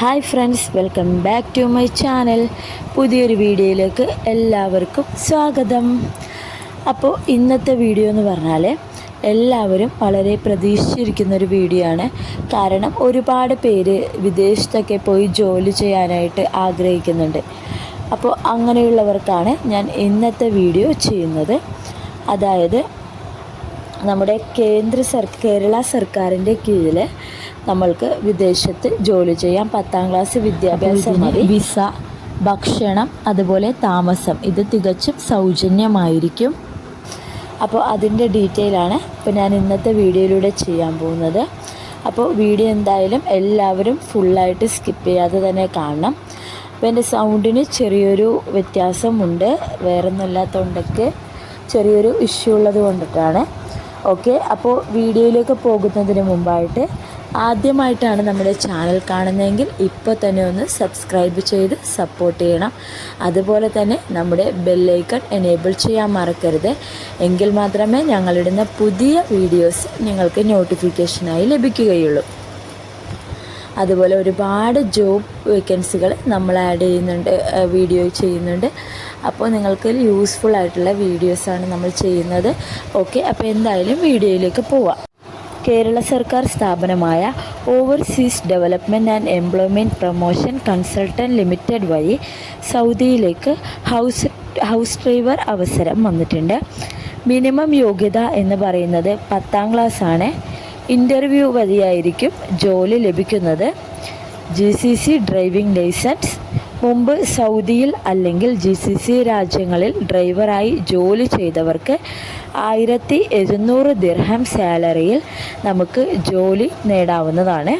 Hi friends welcome back to my channel. പുതിയൊരു വീഡിയോയിലേക്ക് എല്ലാവർക്കും സ്വാഗതം. അപ്പോൾ ഇന്നത്തെ വീഡിയോ എന്ന് പറഞ്ഞാൽ എല്ലാവരും വളരെ പ്രതീക്ഷിച്ചിരിക്കുന്ന ഒരു വീഡിയോ ആണ്. കാരണം ഒരുപാട് പേര് വിദേശത്തൊക്കെ പോയി ജോലി ചെയ്യാനായിട്ട് ആഗ്രഹിക്കുന്നുണ്ട്. അപ്പോൾ അങ്ങനെയുള്ളവർക്കാണ് ഞാൻ ഇന്നത്തെ വീഡിയോ ചെയ്യുന്നത്. അതായത് നമ്മുടെ കേന്ദ്ര സർ കേരള സർക്കാരിന്റെ കീഴിൽ നമ്മൾക്ക് വിദേശത്ത് ജോലി ചെയ്യാം. പത്താം ക്ലാസ് വിദ്യാഭ്യാസം മതി. വിസ ഭക്ഷണം അതുപോലെ താമസം. ഇത് തികച്ചും സൗജന്യമായിരിക്കും. അപ്പോൾ അതിന്റെ ഡീറ്റെയിൽ ആണ് ഇപ്പോൾ ഞാൻ ഇന്നത്തെ വീഡിയോയിലൂടെ ചെയ്യാൻ പോകുന്നത്. അപ്പോൾ വീഡിയോ എന്തായാലും എല്ലാവരും ഫുള്ളായിട്ട് സ്കിപ്പ് ചെയ്യാതെ തന്നെ കാണണം. അപ്പോൾ എന്റെ സൗണ്ടിന് ചെറിയൊരു വ്യത്യാസമുണ്ട്. വേറെ ഒന്നുമില്ലാത്തതുകൊണ്ടൊക്കെ ചെറിയൊരു ഇഷ്യൂ ഉള്ളത് കൊണ്ടിട്ടാണ്. ഓക്കെ അപ്പോൾ വീഡിയോയിലേക്ക് പോകുന്നതിന് മുമ്പായിട്ട് ആദ്യമായിട്ടാണ് നമ്മുടെ ചാനൽ കാണുന്നതെങ്കിൽ ഇപ്പോൾ തന്നെ ഒന്ന് സബ്സ്ക്രൈബ് ചെയ്ത് സപ്പോർട്ട് ചെയ്യണം. അതുപോലെ തന്നെ നമ്മുടെ ബെല്ലൈക്കൺ എനേബിൾ ചെയ്യാൻ മറക്കരുത്. എങ്കിൽ മാത്രമേ ഞങ്ങളിടുന്ന പുതിയ വീഡിയോസ് നിങ്ങൾക്ക് നോട്ടിഫിക്കേഷനായി ലഭിക്കുകയുള്ളൂ. അതുപോലെ ഒരുപാട് ജോബ് വേക്കൻസികൾ നമ്മൾ ആഡ് ചെയ്യുന്നുണ്ട് വീഡിയോ ചെയ്യുന്നുണ്ട്. അപ്പോൾ നിങ്ങൾക്ക് യൂസ്ഫുൾ ആയിട്ടുള്ള വീഡിയോസാണ് നമ്മൾ ചെയ്യുന്നത്. ഓക്കെ അപ്പോൾ എന്തായാലും വീഡിയോയിലേക്ക് പോവാം. കേരള സർക്കാർ സ്ഥാപനമായ overseas development and employment promotion consultant limited വഴി സൗദിയിലേക്ക് ഹൗസ് ഹൗസ് ഡ്രൈവർ അവസരം വന്നിട്ടുണ്ട്. മിനിമം യോഗ്യത എന്ന് പറയുന്നത് പത്താം ക്ലാസ് ആണ്. ഇന്റർവ്യൂ വഴിയായിരിക്കും ജോലി ലഭിക്കുന്നത്. G C C driving licence മുമ്പ് സൗദിയിൽ അല്ലെങ്കിൽ ജി സി സി രാജ്യങ്ങളിൽ ഡ്രൈവറായി ജോലി ചെയ്തവർക്ക് ആയിരത്തി എഴുന്നൂറ് ദിർഹം സാലറിയിൽ നമുക്ക് ജോലി നേടാവുന്നതാണ്.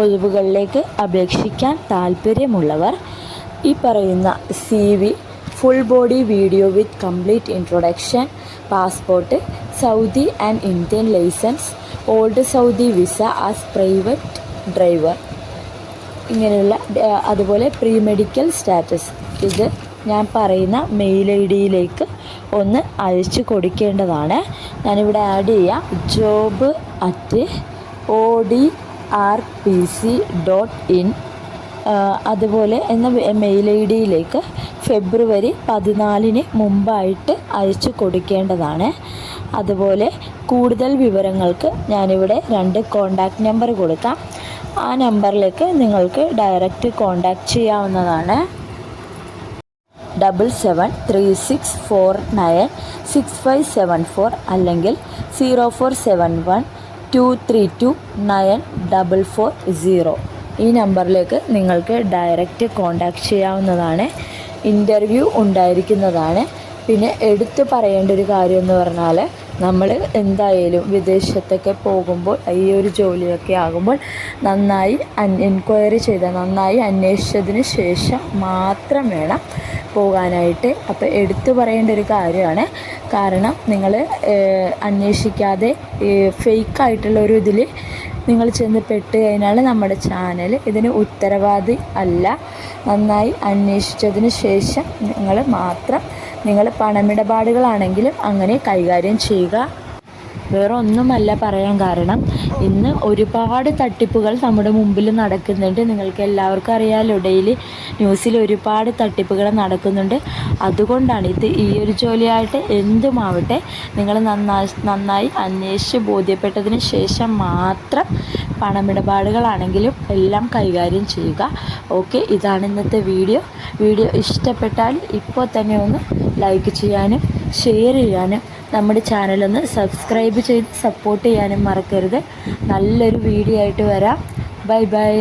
ഒഴിവുകളിലേക്ക് അപേക്ഷിക്കാൻ താൽപ്പര്യമുള്ളവർ ഈ പറയുന്ന C V full body video with complete introduction passport Saudi and Indian licence old Saudi visa as private driver ഇങ്ങനെയുള്ള അതുപോലെ പ്രീ മെഡിക്കൽ സ്റ്റാറ്റസ് ഇത് ഞാൻ പറയുന്ന മെയിൽ ഐ ഡിയിലേക്ക് ഒന്ന് അയച്ചു കൊടുക്കേണ്ടതാണ്. ഞാനിവിടെ ആഡ് ചെയ്യാം. Job at O D R P C dot in അതുപോലെ എന്ന മെയിൽ ഐ ഡിയിലേക്ക് ഫെബ്രുവരി പതിനാലിന് മുമ്പായിട്ട് അയച്ചു കൊടുക്കേണ്ടതാണ്. അതുപോലെ കൂടുതൽ വിവരങ്ങൾക്ക് ഞാനിവിടെ രണ്ട് കോണ്ടാക്റ്റ് നമ്പർ കൊടുക്കാം. ആ നമ്പറിലേക്ക് നിങ്ങൾക്ക് ഡയറക്റ്റ് കോണ്ടാക്ട് ചെയ്യാവുന്നതാണ്. Double seven three six four nine six five seven four അല്ലെങ്കിൽ zero four seven one two three two nine double four zero ഈ നമ്പറിലേക്ക് നിങ്ങൾക്ക് ഡയറക്റ്റ് കോണ്ടാക്ട് ചെയ്യാവുന്നതാണ്. ഇന്റർവ്യൂ ഉണ്ടായിരിക്കുന്നതാണ്. പിന്നെ എടുത്തു പറയേണ്ട ഒരു കാര്യം എന്ന് പറഞ്ഞാൽ നമ്മൾ എന്തായാലും വിദേശത്തൊക്കെ പോകുമ്പോൾ ഈ ഒരു ജോലിയൊക്കെ ആകുമ്പോൾ നന്നായി എൻക്വയറി ചെയ്ത നന്നായി അന്വേഷിച്ചതിന് ശേഷം മാത്രം വേണം പോകാനായിട്ട്. അപ്പോൾ എടുത്തു പറയേണ്ട ഒരു കാര്യമാണ്. കാരണം നിങ്ങൾ അന്വേഷിക്കാതെ ഫേക്കായിട്ടുള്ള ഒരു ഇതിൽ നിങ്ങൾ ചെന്ന് പെട്ട് കഴിഞ്ഞാൽ നമ്മുടെ ചാനൽ ഇതിന് ഉത്തരവാദി അല്ല. നന്നായി അന്വേഷിച്ചതിന് ശേഷം നിങ്ങൾ മാത്രം നിങ്ങൾ പണമിടപാടുകളാണെങ്കിലും അങ്ങനെ കൈകാര്യം ചെയ്യുക. വേറെ ഒന്നുമല്ല പറയാൻ കാരണം ഇന്ന് ഒരുപാട് തട്ടിപ്പുകൾ നമ്മുടെ മുമ്പിൽ നടക്കുന്നുണ്ട്. നിങ്ങൾക്ക് എല്ലാവർക്കും അറിയാമല്ലോ ഡെയിലി ന്യൂസിൽ ഒരുപാട് തട്ടിപ്പുകൾ നടക്കുന്നുണ്ട്. അതുകൊണ്ടാണ് ഇത് ഈ ഒരു ജോലിയായിട്ട് എന്തുമാവട്ടെ നിങ്ങൾ നന്നായി നന്നായി അന്വേഷിച്ച് ബോധ്യപ്പെട്ടതിന് ശേഷം മാത്രം പണമിടപാടുകളാണെങ്കിലും എല്ലാം കൈകാര്യം ചെയ്യുക. ഓക്കെ ഇതാണ് ഇന്നത്തെ വീഡിയോ. വീഡിയോ ഇഷ്ടപ്പെട്ടാൽ ഇപ്പോൾ തന്നെ ഒന്ന് ലൈക്ക് ചെയ്യാനും ഷെയർ ചെയ്യാനും നമ്മുടെ ചാനലൊന്ന് സബ്സ്ക്രൈബ് ചെയ്ത് സപ്പോർട്ട് ചെയ്യാനും മറക്കരുത്. നല്ലൊരു വീഡിയോ ആയിട്ട് വരാം. Bye bye